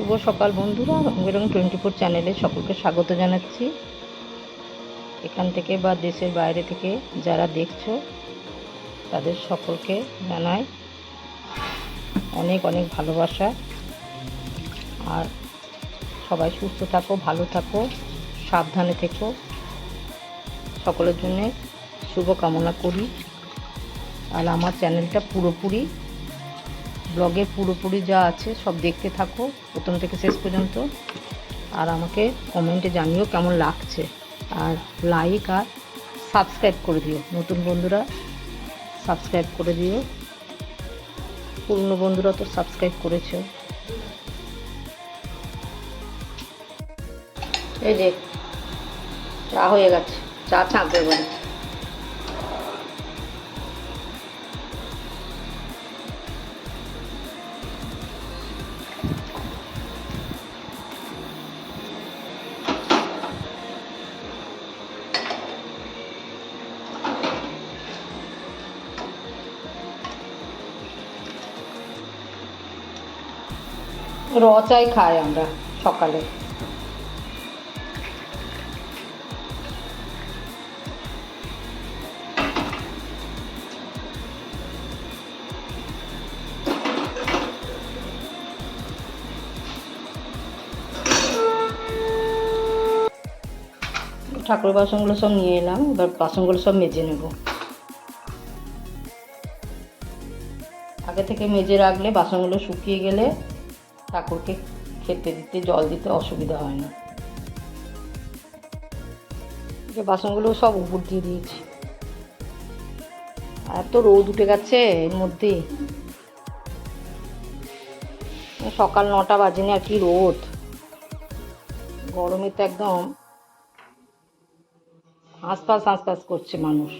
শুভ সকাল বন্ধুরা রং twenty four চ্যানেলে সকলকে স্বাগত জানাচ্ছি। এখান থেকে বা দেশের বাইরে থেকে যারা দেখছ, তাদের সকলকে জানাই অনেক অনেক ভালোবাসা। আর সবাই সুস্থ থাকো, ভালো থাকো, সাবধানে থেকো। সকলের জন্যে শুভ কামনা করি। আর আমার চ্যানেলটা পুরোপুরি ব্লগে পুরোপুরি যা আছে সব দেখতে থাকো, প্রথম থেকে শেষ পর্যন্ত। আর আমাকে কমেন্টে জানিও কেমন লাগছে। আর লাইক আর সাবস্ক্রাইব করে দিও। নতুন বন্ধুরা সাবস্ক্রাইব করে দিও। পুরনো বন্ধুরা তো সাবস্ক্রাইব করেছ। এই যে, চা হয়ে গেছে। চা ছাঁকতে পারি র চাই খাই আমরা সকালে। ঠাকুর বাসনগুলো সব নিয়ে এলাম, এবার বাসনগুলো সব মেজে নেব। আগে থেকে মেজে রাখলে বাসনগুলো শুকিয়ে গেলে ঠাকুরকে খেতে দিতে, জল দিতে অসুবিধা হয় না। যে বাসনগুলো সব উপর দিয়ে দিয়েছি। এত রোদ উঠে গেছে এর মধ্যে। সকাল নটা বাজেনি আর কি রোদ। গরমে তো একদম আশপাশ আশপাশ করছে মানুষ।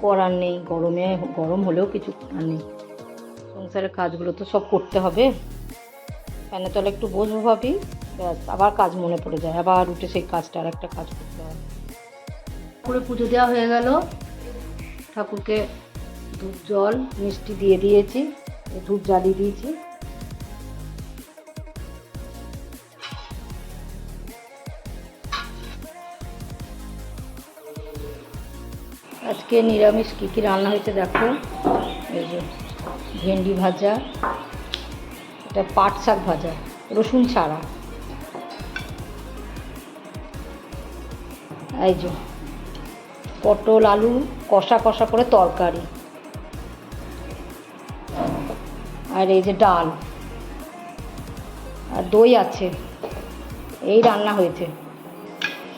করার নেই, গরমে, গরম হলেও কিছু করার নেই। সংসারের কাজগুলো তো সব করতে হবে। ফ্যানে তলে একটু বসবো ভাবি, ব্যাস, আবার কাজ মনে পড়ে যায়। আবার উঠে সেই কাজটা আর একটা কাজ করতে হয়। ঠাকুরে পুজো দেওয়া হয়ে গেল। ঠাকুরকে ধূপ জল, মিষ্টি দিয়ে দিয়েছি, ধূপ জ্বালিয়ে দিয়েছি। আজকে নিরামিষ কী কী রান্না হয়েছে দেখো। এই যে ভেন্ডি ভাজা, এটা পাট শাক ভাজা, রসুন ছাড়া। এই যে পটল, আলু, কষা কষা করে তরকারি। আর এই যে ডাল। আর দই আছে। এই রান্না হয়েছে।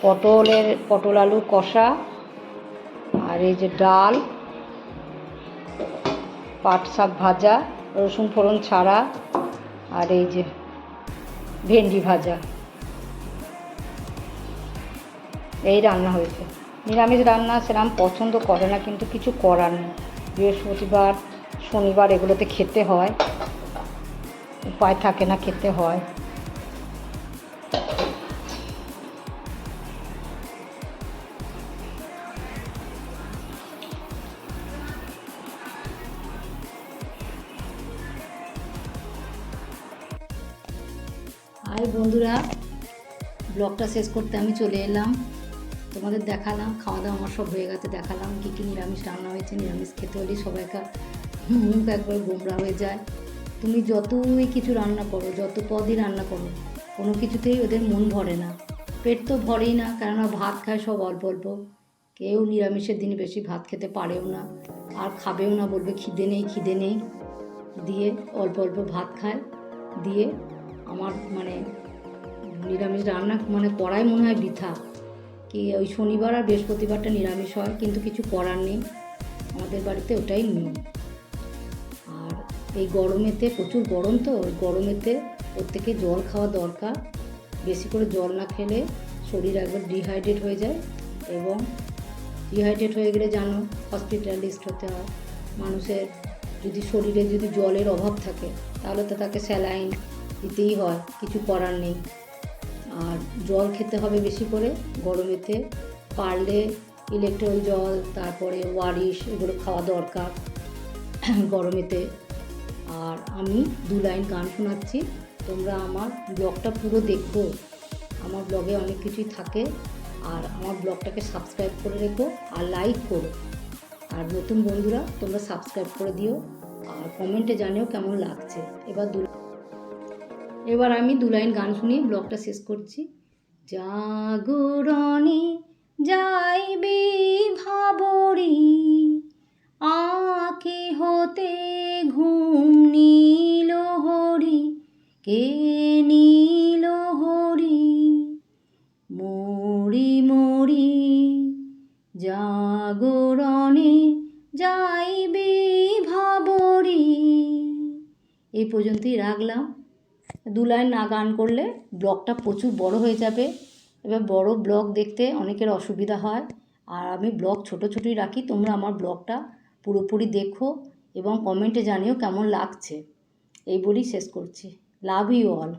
পটলের, পটল, আলু, কষা এই যে ডাল, পাট শাক ভাজা, রসুন ফোড়ন ছাড়া, আর এই যে ভেন্ডি ভাজা। এই রান্না হয়েছে। নিরামিষ রান্না সেরকম পছন্দ করে না, কিন্তু কিছু করার নেই। বৃহস্পতিবার, শনিবার এগুলোতে খেতে হয়। উপায় থাকে না, খেতে হয়। হাই বন্ধুরা, ব্লগটা শেষ করতে আমি চলে এলাম। তোমাদের দেখালাম খাওয়া দাওয়া আমার সব হয়ে গেছে, দেখালাম কী কী নিরামিষ রান্না হয়েছে, নিরামিষ খেতে হলেই সবাইকার মুখ একবার গোমরা হয়ে যায়। তুমি যতই কিছু রান্না করো, যত পদই রান্না করো, কোনো কিছুতেই ওদের মন ভরে না। পেট তো ভরেই না, কেননা ভাত খায় সব অল্প অল্প। কেউ নিরামিষের দিনে বেশি ভাত খেতে পারেও না, আর খাবেও না বলবে, খিদে নেই খিদে নেই। দিয়ে অল্প অল্প ভাত খায়, দিয়ে আমার মানে নিরামিষ রান্না মানে করাই মনে হয় বৃথা। কি ওই শনিবার আর বৃহস্পতিবারটা নিরামিষ হয়, কিন্তু কিছু করার নেই। আমাদের বাড়িতে ওটাই নিয়ম। আর এই গরমেতে প্রচুর গরম তো, ওই গরমেতে প্রত্যেকে জল খাওয়া দরকার। বেশি করে জল না খেলে শরীর একবার ডিহাইড্রেট হয়ে যায় এবং ডিহাইড্রেট হয়ে গেলে জানো হসপিটালিস্ট হতে হয়। মানুষের যদি শরীরে যদি জলের অভাব থাকে, তাহলে তো তাকে স্যালাইন দিতেই হয়, কিছু করার নেই। আর জল খেতে হবে বেশি করে গরমেতে পারলে ইলেকট্রল জল, তারপরে ওয়ারিশ, এগুলো খাওয়া দরকার গরমেতে আর আমি দু লাইন গান শোনাচ্ছি, তোমরা আমার ব্লগটা পুরো দেখো। আমার ব্লগে অনেক কিছুই থাকে। আর আমার ব্লগটাকে সাবস্ক্রাইব করে রেখো আর লাইক করো। আর নতুন বন্ধুরা, তোমরা সাবস্ক্রাইব করে দিও। আর কমেন্টে জানিও কেমন লাগছে। এবার দু এবার আমি দু লাইন গান শুনিয়ে ব্লগটা শেষ করছি। জাগরণে যাইবে ভাবরি আঁকে হতে ঘুম নীল হরি, কে নীল হরি? মরি মরি জাগরণে যাইবে ভাবরি। এই পর্যন্তই রাখলাম। দু লাইন না গান করলে ব্লগটা প্রচুর বড় হয়ে যাবে। এবার বড় ব্লগ দেখতে অনেকের অসুবিধা হয়। আর আমি ব্লগ ছোট ছোটই রাখি, তোমরা আমার ব্লগটা পুরোপুরি দেখো এবং কমেন্টে জানিও কেমন লাগছে। এই বলেই শেষ করছি। Love you all.